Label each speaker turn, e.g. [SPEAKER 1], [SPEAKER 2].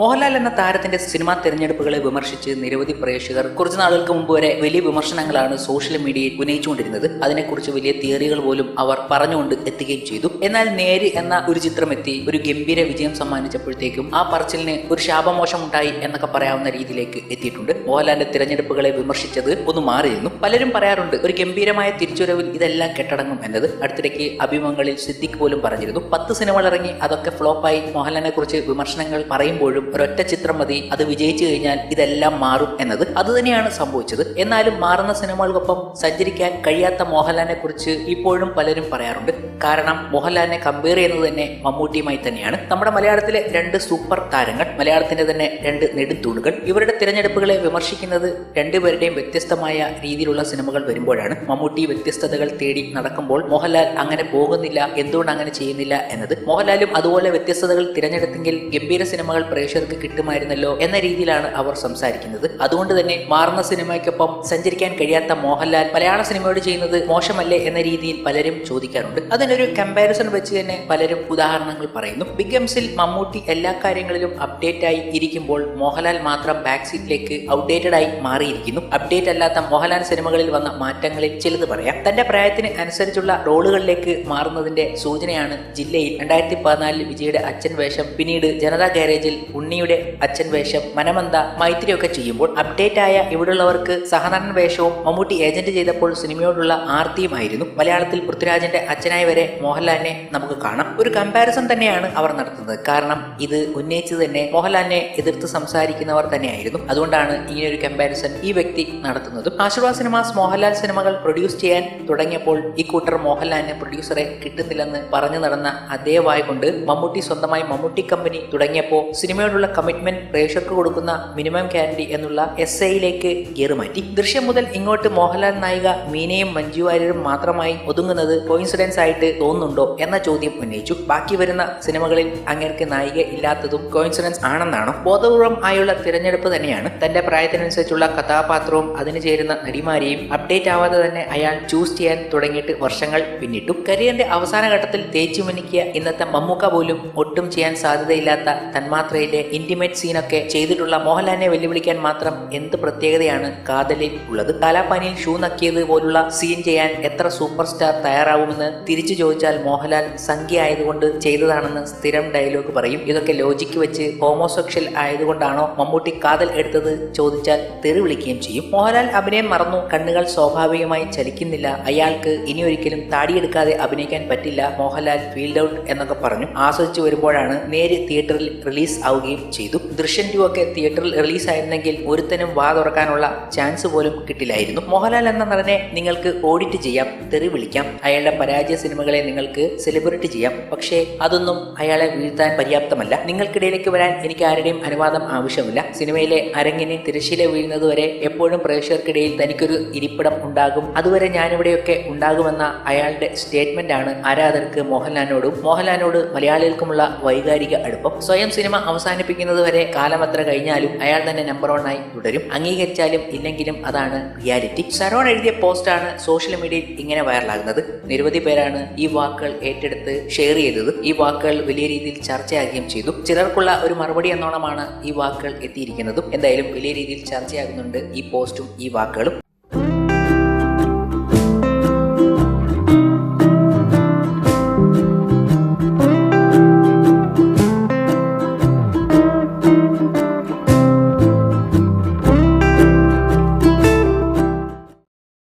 [SPEAKER 1] മോഹൻലാൽ എന്ന താരത്തിന്റെ സിനിമാ തെരഞ്ഞെടുപ്പുകളെ വിമർശിച്ച് നിരവധി പ്രേക്ഷകർ കുറച്ചു നാളുകൾക്ക് മുമ്പ് വരെ വലിയ വിമർശനങ്ങളാണ് സോഷ്യൽ മീഡിയയിൽ ഉന്നയിച്ചുകൊണ്ടിരുന്നത്. അതിനെക്കുറിച്ച് വലിയ തിയറികൾ പോലും അവർ പറഞ്ഞുകൊണ്ട് എത്തുകയും ചെയ്തു. എന്നാൽ നേര് എന്ന ഒരു ചിത്രം എത്തി ഒരു ഗംഭീര വിജയം സമ്മാനിച്ചപ്പോഴത്തേക്കും ആ പറച്ചിലിന് ഒരു ശാപമോശം ഉണ്ടായി എന്നൊക്കെ പറയാവുന്ന രീതിയിലേക്ക് എത്തിയിട്ടുണ്ട്. മോഹൻലാലിന്റെ തിരഞ്ഞെടുപ്പുകളെ വിമർശിച്ചത് ഒന്ന് മാറിയിരുന്നു പലരും പറയാറുണ്ട് ഒരു ഗംഭീരമായ തിരിച്ചുവരവിൽ ഇതെല്ലാം കെട്ടടങ്ങും എന്നത്. അടുത്തിടയ്ക്ക് അഭിമുഖങ്ങളിൽ സിദ്ധിക്ക് പോലും പറഞ്ഞിരുന്നു. പത്ത് സിനിമകൾ ഇറങ്ങി അതൊക്കെ ഫ്ലോപ്പായി. മോഹൻലാലിനെ കുറിച്ച് വിമർശനങ്ങൾ പറയുമ്പോഴും ഒരൊറ്റ ചിത്രം മതി അത് വിജയിച്ചു കഴിഞ്ഞാൽ ഇതെല്ലാം മാറും എന്നത് അതുതന്നെയാണ് സംഭവിച്ചത്. എന്നാലും മാറുന്ന സിനിമകൾക്കൊപ്പം സഞ്ചരിക്കാൻ കഴിയാത്ത മോഹൻലാലിനെ കുറിച്ച് ഇപ്പോഴും പലരും പറയാറുണ്ട്. കാരണം മോഹൻലാലിനെ കമ്പയർ ചെയ്യുന്നത് തന്നെ മമ്മൂട്ടിയുമായി തന്നെയാണ്. നമ്മുടെ മലയാളത്തിലെ രണ്ട് സൂപ്പർ താരങ്ങൾ മലയാളത്തിന്റെ തന്നെ രണ്ട് നെടുത്തൂണുകൾ ഇവരുടെ തിരഞ്ഞെടുപ്പുകളെ വിമർശിക്കുന്നത് രണ്ടുപേരുടെയും വ്യത്യസ്തമായ രീതിയിലുള്ള സിനിമകൾ വരുമ്പോഴാണ് മമ്മൂട്ടി വ്യത്യസ്തതകൾ തേടി നടക്കുമ്പോൾ മോഹൻലാൽ അങ്ങനെ പോകുന്നില്ല എന്തുകൊണ്ട് അങ്ങനെ ചെയ്യുന്നില്ല എന്നത്. മോഹൻലാലും അതുപോലെ വ്യത്യസ്തതകൾ തിരഞ്ഞെടുത്തെങ്കിൽ ഗംഭീര സിനിമകൾ പ്രേക്ഷകർക്ക് കിട്ടുമായിരുന്നല്ലോ എന്ന രീതിയിലാണ് അവർ സംസാരിക്കുന്നത്. അതുകൊണ്ട് തന്നെ മാറുന്ന സിനിമയ്ക്കൊപ്പം സഞ്ചരിക്കാൻ കഴിയാത്ത മോഹൻലാൽ മലയാള സിനിമയോട് ചെയ്യുന്നത് മോശമല്ലേ എന്ന രീതിയിൽ പലരും ചോദിക്കാറുണ്ട്. അതിനൊരു കമ്പാരിസൺ വെച്ച് തന്നെ പലരും ഉദാഹരണങ്ങൾ പറയുന്നു. ബിഗ് എംസിൽ മമ്മൂട്ടി എല്ലാ കാര്യങ്ങളിലും അപ്ഡേറ്റ് ആയി ഇരിക്കുമ്പോൾ മോഹൻലാൽ മാത്രം ബാക്ക് സീറ്റിലേക്ക് ഔട്ട്ഡേറ്റഡ് ആയി മാറിയിരിക്കുന്നു. അപ്ഡേറ്റ് അല്ലാത്ത മോഹൻലാൽ സിനിമകളിൽ വന്ന മാറ്റങ്ങളിൽ ചിലത് പറയാം. തന്റെ പ്രായത്തിന് അനുസരിച്ചുള്ള റോളുകളിലേക്ക് മാറുന്നതിന്റെ സൂചനയാണ് ജില്ലയിൽ രണ്ടായിരത്തി പതിനാലിൽ വിജയുടെ അച്ഛൻ വേഷം പിന്നീട് ജനതാ ഗാരേജിൽ ഉണ്ണിയുടെ അച്ഛൻ വേഷം മനമന്ത മൈത്രിയൊക്കെ ചെയ്യുമ്പോൾ അപ്ഡേറ്റ് ആയ ഇവിടെയുള്ളവർക്ക് സഹനടൻ വേഷവും മമ്മൂട്ടി ഏജന്റ് ചെയ്തപ്പോൾ സിനിമയോടുള്ള ആർത്തിയുമായിരുന്നു മലയാളത്തിൽ പൃഥ്വിരാജിന്റെ അച്ഛനായി വരെ മോഹൻലാലിനെ നമുക്ക് കാണാം. ഒരു കമ്പാരിസൺ തന്നെയാണ് അവർ നടത്തുന്നത്. കാരണം ഇത് ഉന്നയിച്ച് തന്നെ മോഹൻലാലിനെ എതിർത്ത് സംസാരിക്കുന്നവർ തന്നെയായിരുന്നു. അതുകൊണ്ടാണ് ഇങ്ങനെ ഒരു കമ്പാരിസൺ ഈ വ്യക്തി നടത്തുന്നത്. ആശീർവാദ് സിനിമാസ് മോഹൻലാൽ സിനിമകൾ പ്രൊഡ്യൂസ് ചെയ്യാൻ തുടങ്ങിയപ്പോൾ ഈ കൂട്ടർ മോഹൻലാലിന് പ്രൊഡ്യൂസറെ കിട്ടുന്നില്ലെന്ന് പറഞ്ഞു നടന്ന അതേ വായ കൊണ്ട് മമ്മൂട്ടി സ്വന്തമായി മമ്മൂട്ടി കമ്പനി തുടങ്ങിയപ്പോൾ സിനിമയോടുള്ള കമ്മിറ്റ്മെന്റ് പ്രേക്ഷകർക്ക് കൊടുക്കുന്ന മിനിമം ഗ്യാരണ്ടി എന്നുള്ള എസ് ഐയിലേക്ക് മാറ്റി ദൃശ്യം മുതൽ ഇങ്ങോട്ട് മോഹൻലാൽ നായിക മീനയും മഞ്ജു വാര്യരും മാത്രമായി ഒതുങ്ങുന്നത് കോയിൻസിഡൻസ് ആയിട്ട് തോന്നുന്നുണ്ടോ എന്ന ചോദ്യം ഉന്നയിച്ചു. ബാക്കി വരുന്ന സിനിമകളിൽ അങ്ങേർക്ക് നായിക ഇല്ലാത്തതും കോയിൻസിഡൻസ് ആണെന്നാണോ? ബോധപൂർവം ആയുള്ള തിരഞ്ഞെടുപ്പ് തന്നെയാണ്. തന്റെ പ്രായത്തിനനുസരിച്ചുള്ള കഥാപാത്രവും അതിന് ചേരുന്ന നടിമാരെയും അപ്ഡേറ്റ് ആവാതെ തന്നെ അയാൾ ചൂസ് ചെയ്യാൻ തുടങ്ങിയിട്ട് വർഷങ്ങൾ പിന്നിട്ടു. കരിയറിന്റെ അവസാന ഘട്ടത്തിൽ തേച്ചു മിനുക്കിയ ഇന്നത്തെ മമ്മൂക്ക പോലും ഒട്ടും ചെയ്യാൻ സാധ്യതയില്ലാത്ത തന്മാത്രയിലെ ഇന്റിമേറ്റ് സീനൊക്കെ ചെയ്തിട്ടുള്ള മോഹൻലാലിനെ വെല്ലുവിളിക്കാൻ മാത്രം എന്ത് പ്രത്യേകതയാണ് കാതലിൽ ഉള്ളത്? കലാപാനിയിൽ ഷൂ നക്കിയത് പോലുള്ള സീൻ ചെയ്യാൻ എത്ര സൂപ്പർ സ്റ്റാർ തയ്യാറാവുമെന്ന് തിരിച്ചു ചോദിച്ചാൽ മോഹൻലാൽ സംഖ്യ ആയതുകൊണ്ട് ചെയ്തതാണെന്ന് സ്ഥിരം ഡയലോഗ് പറയും. ഇതൊക്കെ ലോജിക്ക് വെച്ച് ഹോമോസെക്ഷൽ ആയതുകൊണ്ടാണോ മമ്മൂട്ടി കാതൽ എടുത്തത് ചോദിച്ചാൽ തെറി വിളിക്കുകയും ചെയ്യും. മോഹൻലാൽ അഭിനയം മറന്നു കണ്ണുകൾ സ്വാഭാവികമായി ചലിക്കുന്നില്ല. അയാൾക്ക് ഇനി ഒരിക്കലും താടിയെടുക്കാതെ അഭിനയിക്കാൻ പറ്റില്ല മോഹൻലാൽ ഫീൽഡ് ഔട്ട് എന്നൊക്കെ പറഞ്ഞു. ആസ്വദിച്ചു വരുമ്പോഴാണ് നേര് തിയേറ്ററിൽ റിലീസ് ആവുകയും ചെയ്തു. ദൃശ്യം ടു ഒക്കെ തിയേറ്ററിൽ റിലീസായിരുന്നെങ്കിൽ ഒരുത്തനും വാ തുറക്കാനുള്ള ചാൻസ് പോലും കിട്ടില്ലായിരുന്നു. മോഹൻലാൽ എന്ന നടനെ നിങ്ങൾക്ക് ഓഡിറ്റ് ചെയ്യാം തെറി വിളിക്കാം. അയാളുടെ പരാജയ സിനിമകളെ നിങ്ങൾക്ക് സെലിബ്രേറ്റ് ചെയ്യാം. പക്ഷേ അതൊന്നും അയാളെ വീഴ്ത്താൻ പര്യാപ്തമല്ല. നിങ്ങൾക്കിടയിലേക്ക് വരാൻ എനിക്ക് ആരുടെയും അനുവാദം ആവശ്യമില്ല. സിനിമയിലെ അരങ്ങിന് തിരശ്ശീല വീഴുന്നതുവരെ എപ്പോഴും പ്രേക്ഷകർക്കിടയിൽ തനിക്കൊരു ഇരിപ്പിടം ഉണ്ടാകും. അതുവരെ ഞാനിവിടെയൊക്കെ ഉണ്ടാകുമെന്ന അയാളുടെ സ്റ്റേറ്റ്മെന്റ് ആണ് ആരാധകർക്ക് മോഹൻലാലിനോടും മോഹൻലാലിനോട് മലയാളികൾക്കുമുള്ള വൈകാരിക അടുപ്പം. സ്വയം സിനിമ അവസാനിപ്പിക്കുന്നത് വരെ കാലമത്ര കഴിഞ്ഞാലും അയാൾ തന്നെ നമ്പർ വൺ ആയി തുടരും. അംഗീകരിച്ചാലും ഇല്ലെങ്കിലും അതാണ് റിയാലിറ്റി സരോൺ എഴുതിയ പോസ്റ്റാണ് സോഷ്യൽ മീഡിയയിൽ ഇങ്ങനെ വൈറലാകുന്നത് നിരവധി പേരാണ് ഈ വാക്കുകൾ ഏറ്റെടുത്ത് ഷെയർ ചെയ്തത്. ഈ വാക്കുകൾ വലിയ രീതിയിൽ ചർച്ചയാകുകയും ചെയ്തു. ചിലർക്കുള്ള ഒരു മറുപടി എന്നോണമാണ് ഈ വാക്കുകൾ എത്തിയിരിക്കുന്നതും. എന്തായാലും വലിയ രീതിയിൽ ചർച്ചയാകുന്നുണ്ട് ഈ പോസ്റ്റും ഈ വാക്കുകളും.